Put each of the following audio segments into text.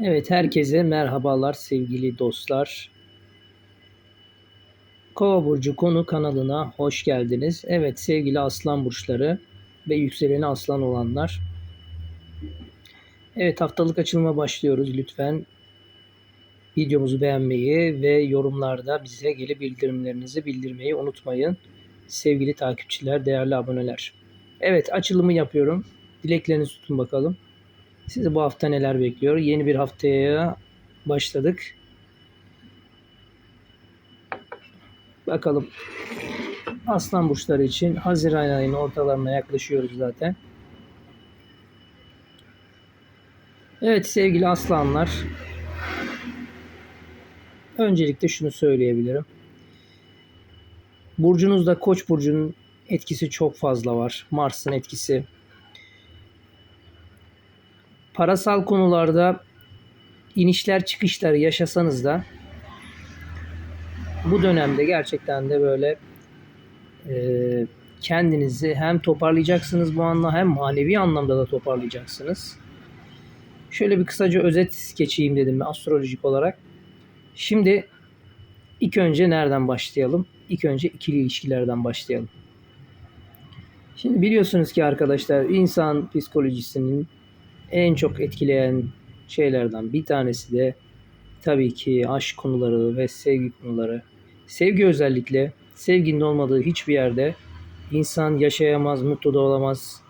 Evet, herkese merhabalar sevgili dostlar. Kova burcu konu kanalına hoş geldiniz. Evet sevgili aslan burçları ve yükseleni aslan olanlar. Evet haftalık açılıma başlıyoruz. Lütfen videomuzu beğenmeyi ve yorumlarda bize geri bildirimlerinizi bildirmeyi unutmayın. Sevgili takipçiler, değerli aboneler. Evet açılımı yapıyorum. Dileklerinizi tutun bakalım. Sizi bu hafta neler bekliyor? Yeni bir haftaya başladık. Bakalım. Aslan burçları için Haziran ayının ortalarına yaklaşıyoruz zaten. Evet sevgili aslanlar. Öncelikle şunu söyleyebilirim. Burcunuzda Koç burcunun etkisi çok fazla var. Mars'ın etkisi parasal konularda inişler çıkışlar yaşasanız da bu dönemde gerçekten de böyle e, kendinizi hem toparlayacaksınız bu anla hem manevi anlamda da toparlayacaksınız. Şöyle bir kısaca özet geçeyim dedim astrolojik olarak. Şimdi ilk önce nereden başlayalım? İlk önce ikili ilişkilerden başlayalım. Şimdi biliyorsunuz ki arkadaşlar insan psikolojisinin en çok etkileyen şeylerden bir tanesi de tabii ki aşk konuları ve sevgi konuları. Sevgi özellikle sevginin olmadığı hiçbir yerde insan yaşayamaz, mutlu da olamaz.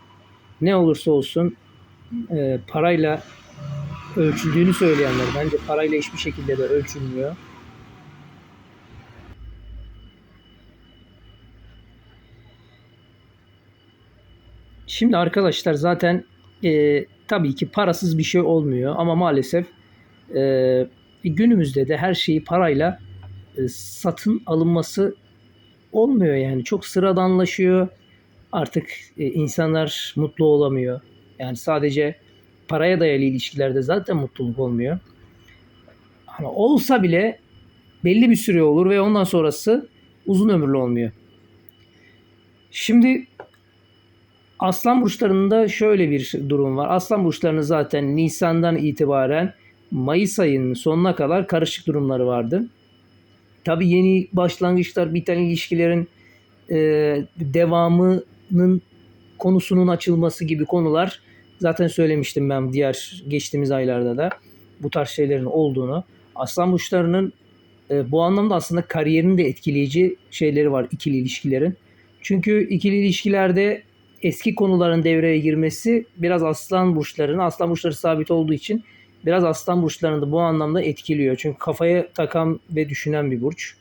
Ne olursa olsun e, parayla ölçüldüğünü söyleyenler bence parayla hiçbir şekilde de ölçülmüyor. Şimdi arkadaşlar zaten e, tabii ki parasız bir şey olmuyor ama maalesef e, günümüzde de her şeyi parayla e, satın alınması olmuyor yani çok sıradanlaşıyor. Artık e, insanlar mutlu olamıyor. Yani sadece paraya dayalı ilişkilerde zaten mutluluk olmuyor. Ama olsa bile belli bir süre olur ve ondan sonrası uzun ömürlü olmuyor. Şimdi Aslan burçlarında şöyle bir durum var. Aslan burçlarının zaten Nisan'dan itibaren Mayıs ayının sonuna kadar karışık durumları vardı. Tabii yeni başlangıçlar, biten ilişkilerin e, devamının konusunun açılması gibi konular zaten söylemiştim ben diğer geçtiğimiz aylarda da bu tarz şeylerin olduğunu. Aslan burçlarının e, bu anlamda aslında kariyerini de etkileyici şeyleri var ikili ilişkilerin. Çünkü ikili ilişkilerde eski konuların devreye girmesi biraz aslan burçlarını, aslan burçları sabit olduğu için biraz aslan burçlarını da bu anlamda etkiliyor. Çünkü kafaya takan ve düşünen bir burç.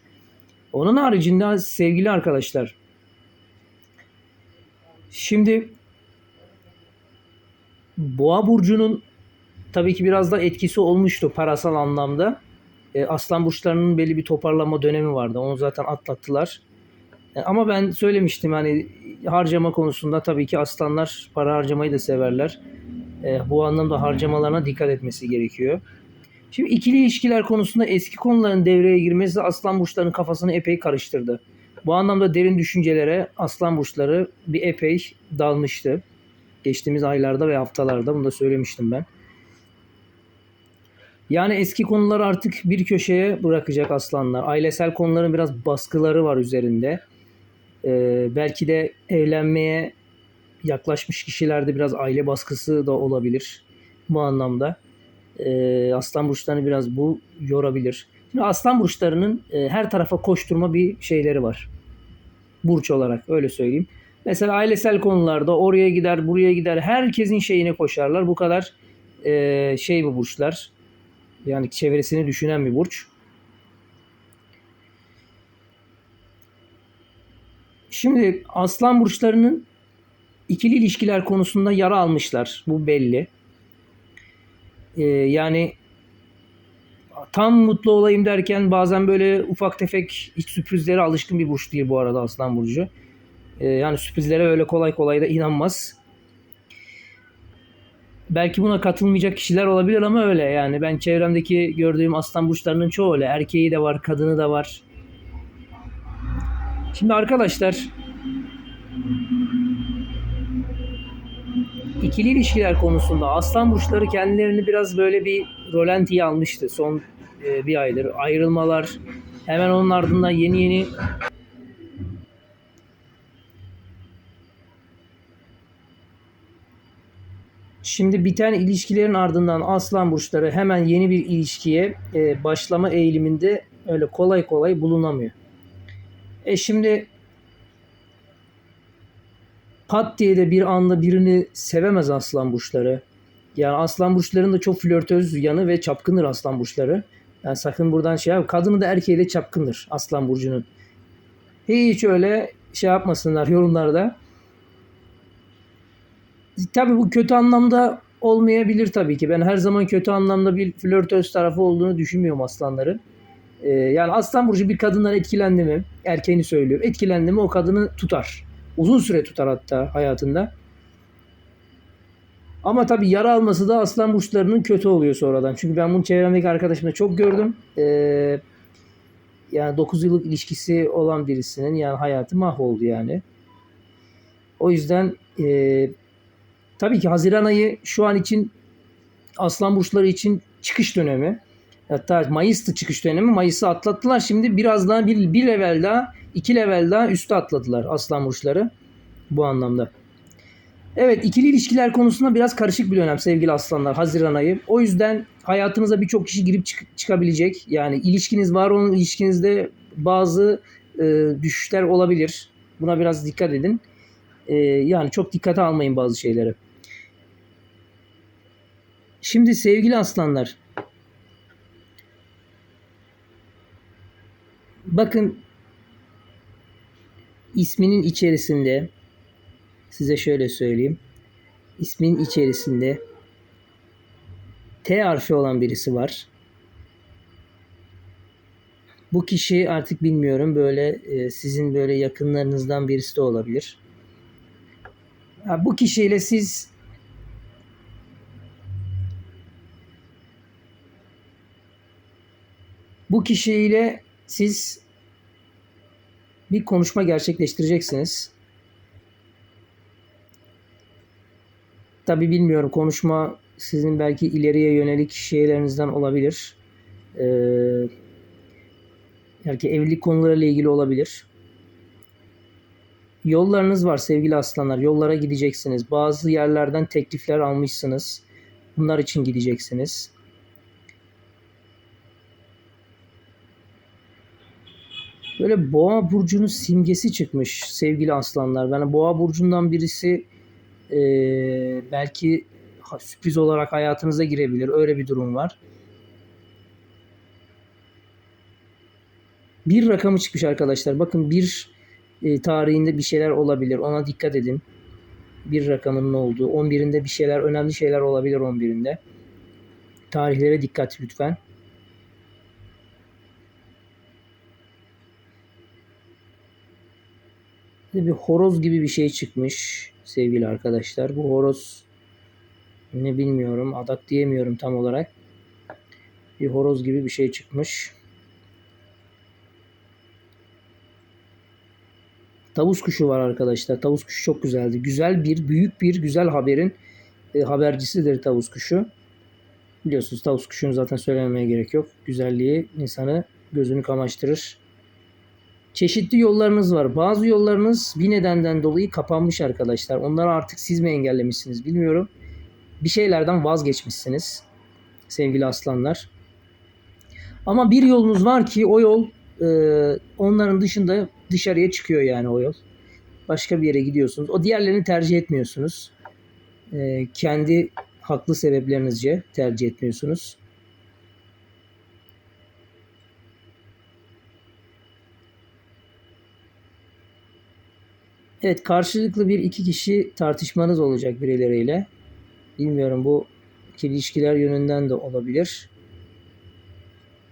Onun haricinde sevgili arkadaşlar. Şimdi Boğa burcunun tabii ki biraz da etkisi olmuştu parasal anlamda. E, aslan burçlarının belli bir toparlama dönemi vardı. Onu zaten atlattılar. E, ama ben söylemiştim hani harcama konusunda tabii ki aslanlar para harcamayı da severler. E, bu anlamda harcamalarına dikkat etmesi gerekiyor. Şimdi ikili ilişkiler konusunda eski konuların devreye girmesi aslan burçlarının kafasını epey karıştırdı. Bu anlamda derin düşüncelere aslan burçları bir epey dalmıştı. Geçtiğimiz aylarda ve haftalarda bunu da söylemiştim ben. Yani eski konuları artık bir köşeye bırakacak aslanlar. Ailesel konuların biraz baskıları var üzerinde. Ee, belki de evlenmeye yaklaşmış kişilerde biraz aile baskısı da olabilir bu anlamda. Ee, aslan burçlarını biraz bu yorabilir. Şimdi aslan burçlarının e, her tarafa koşturma bir şeyleri var. Burç olarak öyle söyleyeyim. Mesela ailesel konularda oraya gider buraya gider herkesin şeyine koşarlar. Bu kadar e, şey bu burçlar. Yani çevresini düşünen bir burç. Şimdi aslan burçlarının ikili ilişkiler konusunda yara almışlar. Bu belli. Ee, yani tam mutlu olayım derken bazen böyle ufak tefek hiç sürprizlere alışkın bir burç değil bu arada aslan burcu. Ee, yani sürprizlere öyle kolay kolay da inanmaz. Belki buna katılmayacak kişiler olabilir ama öyle yani. Ben çevremdeki gördüğüm aslan burçlarının çoğu öyle. Erkeği de var, kadını da var. Şimdi arkadaşlar ikili ilişkiler konusunda aslan burçları kendilerini biraz böyle bir rolantiye almıştı son e, bir aydır. Ayrılmalar, hemen onun ardından yeni yeni Şimdi biten ilişkilerin ardından aslan burçları hemen yeni bir ilişkiye e, başlama eğiliminde öyle kolay kolay bulunamıyor. E şimdi pat diye de bir anda birini sevemez aslan burçları. Yani aslan burçlarının da çok flörtöz yanı ve çapkındır aslan burçları. Yani sakın buradan şey yap. Kadını da erkeği de çapkındır aslan burcunun. Hiç öyle şey yapmasınlar yorumlarda. Tabii bu kötü anlamda olmayabilir tabii ki. Ben her zaman kötü anlamda bir flörtöz tarafı olduğunu düşünmüyorum aslanların. Ee, yani aslan burcu bir kadından etkilendi mi, erkeğini söylüyorum, etkilendi mi o kadını tutar. Uzun süre tutar hatta hayatında. Ama tabii yara alması da aslan burçlarının kötü oluyor sonradan. Çünkü ben bunu çevremdeki arkadaşımda çok gördüm. Ee, yani 9 yıllık ilişkisi olan birisinin yani hayatı mahvoldu yani. O yüzden e, tabii ki Haziran ayı şu an için aslan burçları için çıkış dönemi. Hatta Mayıs'tı çıkış dönemi. Mayıs'ı atlattılar. Şimdi biraz daha bir, bir level daha, iki level daha üstü atladılar aslan burçları bu anlamda. Evet ikili ilişkiler konusunda biraz karışık bir dönem sevgili aslanlar Haziran ayı. O yüzden hayatınıza birçok kişi girip çık- çıkabilecek. Yani ilişkiniz var onun ilişkinizde bazı e, düşüşler olabilir. Buna biraz dikkat edin. E, yani çok dikkate almayın bazı şeyleri. Şimdi sevgili aslanlar bakın isminin içerisinde size şöyle söyleyeyim. İsmin içerisinde T harfi olan birisi var. Bu kişi artık bilmiyorum böyle e, sizin böyle yakınlarınızdan birisi de olabilir. Bu kişiyle siz bu kişiyle siz bir konuşma gerçekleştireceksiniz. Tabi bilmiyorum konuşma sizin belki ileriye yönelik şeylerinizden olabilir. Ee, belki evlilik konularıyla ilgili olabilir. Yollarınız var sevgili aslanlar. Yollara gideceksiniz. Bazı yerlerden teklifler almışsınız. Bunlar için gideceksiniz. Böyle boğa burcunun simgesi çıkmış sevgili aslanlar. Yani boğa burcundan birisi e, belki sürpriz olarak hayatınıza girebilir. Öyle bir durum var. Bir rakamı çıkmış arkadaşlar. Bakın bir e, tarihinde bir şeyler olabilir. Ona dikkat edin. Bir rakamının olduğu. 11'inde bir şeyler, önemli şeyler olabilir 11'inde. Tarihlere dikkat lütfen. Bir horoz gibi bir şey çıkmış sevgili arkadaşlar. Bu horoz ne bilmiyorum. Adak diyemiyorum tam olarak. Bir horoz gibi bir şey çıkmış. Tavus kuşu var arkadaşlar. Tavus kuşu çok güzeldi. Güzel bir, büyük bir güzel haberin e, habercisidir tavus kuşu. Biliyorsunuz tavus kuşunu zaten söylememeye gerek yok. Güzelliği insanı gözünü kamaştırır. Çeşitli yollarınız var. Bazı yollarınız bir nedenden dolayı kapanmış arkadaşlar. Onları artık siz mi engellemişsiniz bilmiyorum. Bir şeylerden vazgeçmişsiniz sevgili aslanlar. Ama bir yolunuz var ki o yol e, onların dışında dışarıya çıkıyor yani o yol. Başka bir yere gidiyorsunuz. O diğerlerini tercih etmiyorsunuz. E, kendi haklı sebeplerinizce tercih etmiyorsunuz. Evet karşılıklı bir iki kişi tartışmanız olacak birileriyle. Bilmiyorum bu ilişkiler yönünden de olabilir.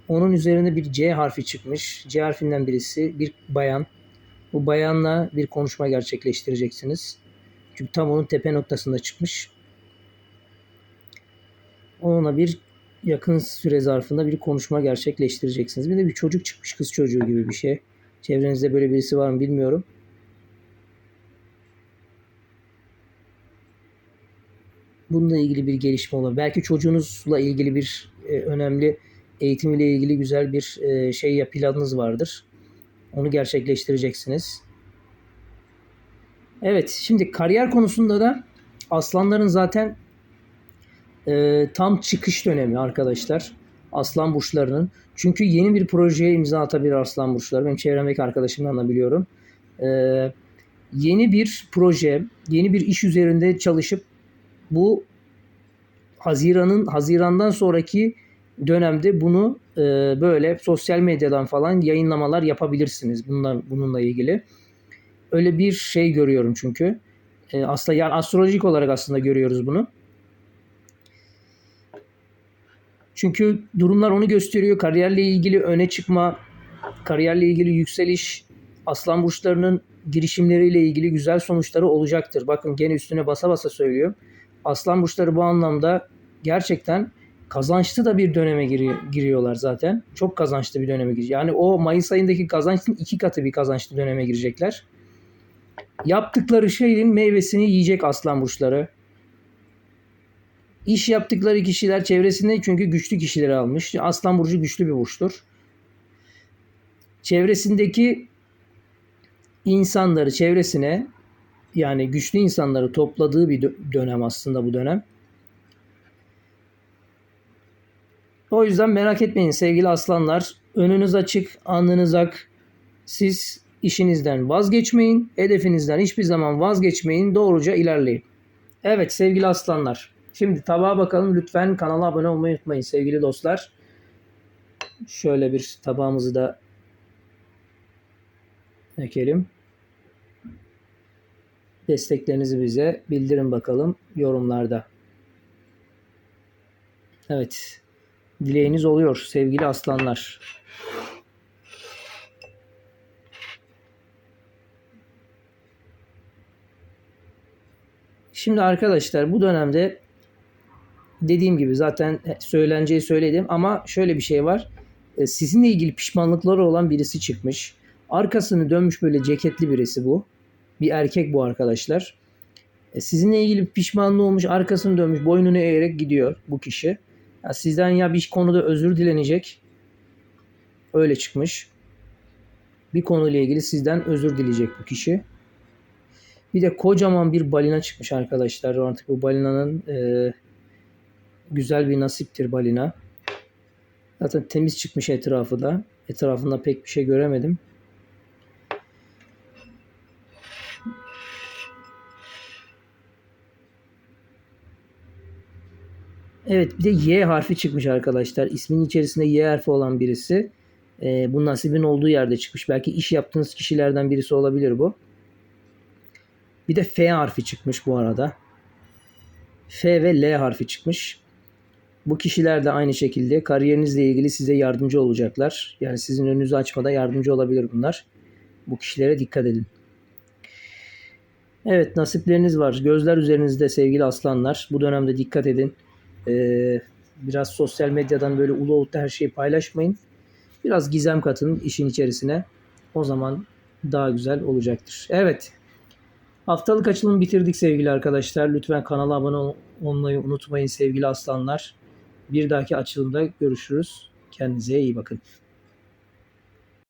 Onun üzerinde bir C harfi çıkmış. C harfinden birisi bir bayan. Bu bayanla bir konuşma gerçekleştireceksiniz. Çünkü tam onun tepe noktasında çıkmış. Onunla bir yakın süre zarfında bir konuşma gerçekleştireceksiniz. Bir de bir çocuk çıkmış kız çocuğu gibi bir şey. Çevrenizde böyle birisi var mı bilmiyorum. Bununla ilgili bir gelişme olur. Belki çocuğunuzla ilgili bir e, önemli eğitimiyle ilgili güzel bir e, şey ya planınız vardır. Onu gerçekleştireceksiniz. Evet, şimdi kariyer konusunda da aslanların zaten e, tam çıkış dönemi arkadaşlar. Aslan burçlarının. Çünkü yeni bir projeye imza atabilir aslan burçları. Benim çevremdeki arkadaşımdan da biliyorum. E, yeni bir proje, yeni bir iş üzerinde çalışıp bu Haziran'ın Haziran'dan sonraki dönemde bunu e, böyle sosyal medyadan falan yayınlamalar yapabilirsiniz bunlar bununla ilgili. Öyle bir şey görüyorum çünkü. E, aslında yani astrolojik olarak aslında görüyoruz bunu. Çünkü durumlar onu gösteriyor. Kariyerle ilgili öne çıkma, kariyerle ilgili yükseliş, aslan burçlarının girişimleriyle ilgili güzel sonuçları olacaktır. Bakın gene üstüne basa basa söylüyor. Aslan burçları bu anlamda gerçekten kazançlı da bir döneme giri- giriyorlar zaten. Çok kazançlı bir döneme giriyor. Yani o Mayıs ayındaki kazançın iki katı bir kazançlı döneme girecekler. Yaptıkları şeyin meyvesini yiyecek aslan burçları. İş yaptıkları kişiler çevresinde çünkü güçlü kişileri almış. Aslan burcu güçlü bir burçtur. Çevresindeki insanları çevresine yani güçlü insanları topladığı bir dö- dönem aslında bu dönem. O yüzden merak etmeyin sevgili aslanlar. Önünüz açık, alnınız ak. Siz işinizden vazgeçmeyin. Hedefinizden hiçbir zaman vazgeçmeyin. Doğruca ilerleyin. Evet sevgili aslanlar. Şimdi tabağa bakalım. Lütfen kanala abone olmayı unutmayın sevgili dostlar. Şöyle bir tabağımızı da ekelim. Desteklerinizi bize bildirin bakalım yorumlarda. Evet. Dileğiniz oluyor sevgili aslanlar. Şimdi arkadaşlar bu dönemde dediğim gibi zaten söyleneceği söyledim ama şöyle bir şey var. E, Sizinle ilgili pişmanlıkları olan birisi çıkmış. Arkasını dönmüş böyle ceketli birisi bu. Bir erkek bu arkadaşlar. E, Sizinle ilgili pişmanlığı olmuş, arkasını dönmüş, boynunu eğerek gidiyor bu kişi. Ya sizden ya bir konuda özür dilenecek. Öyle çıkmış. Bir konuyla ilgili sizden özür dileyecek bu kişi. Bir de kocaman bir balina çıkmış arkadaşlar. Artık bu balinanın e, güzel bir nasiptir balina. Zaten temiz çıkmış etrafı da. Etrafında pek bir şey göremedim. Evet bir de Y harfi çıkmış arkadaşlar. İsmin içerisinde Y harfi olan birisi. Ee, bu nasibin olduğu yerde çıkmış. Belki iş yaptığınız kişilerden birisi olabilir bu. Bir de F harfi çıkmış bu arada. F ve L harfi çıkmış. Bu kişiler de aynı şekilde kariyerinizle ilgili size yardımcı olacaklar. Yani sizin önünüzü açmada yardımcı olabilir bunlar. Bu kişilere dikkat edin. Evet nasipleriniz var. Gözler üzerinizde sevgili aslanlar. Bu dönemde dikkat edin. Ee, biraz sosyal medyadan böyle ulu ulu her şeyi paylaşmayın. Biraz gizem katın işin içerisine. O zaman daha güzel olacaktır. Evet. Haftalık açılımı bitirdik sevgili arkadaşlar. Lütfen kanala abone olmayı unutmayın sevgili aslanlar. Bir dahaki açılımda görüşürüz. Kendinize iyi bakın.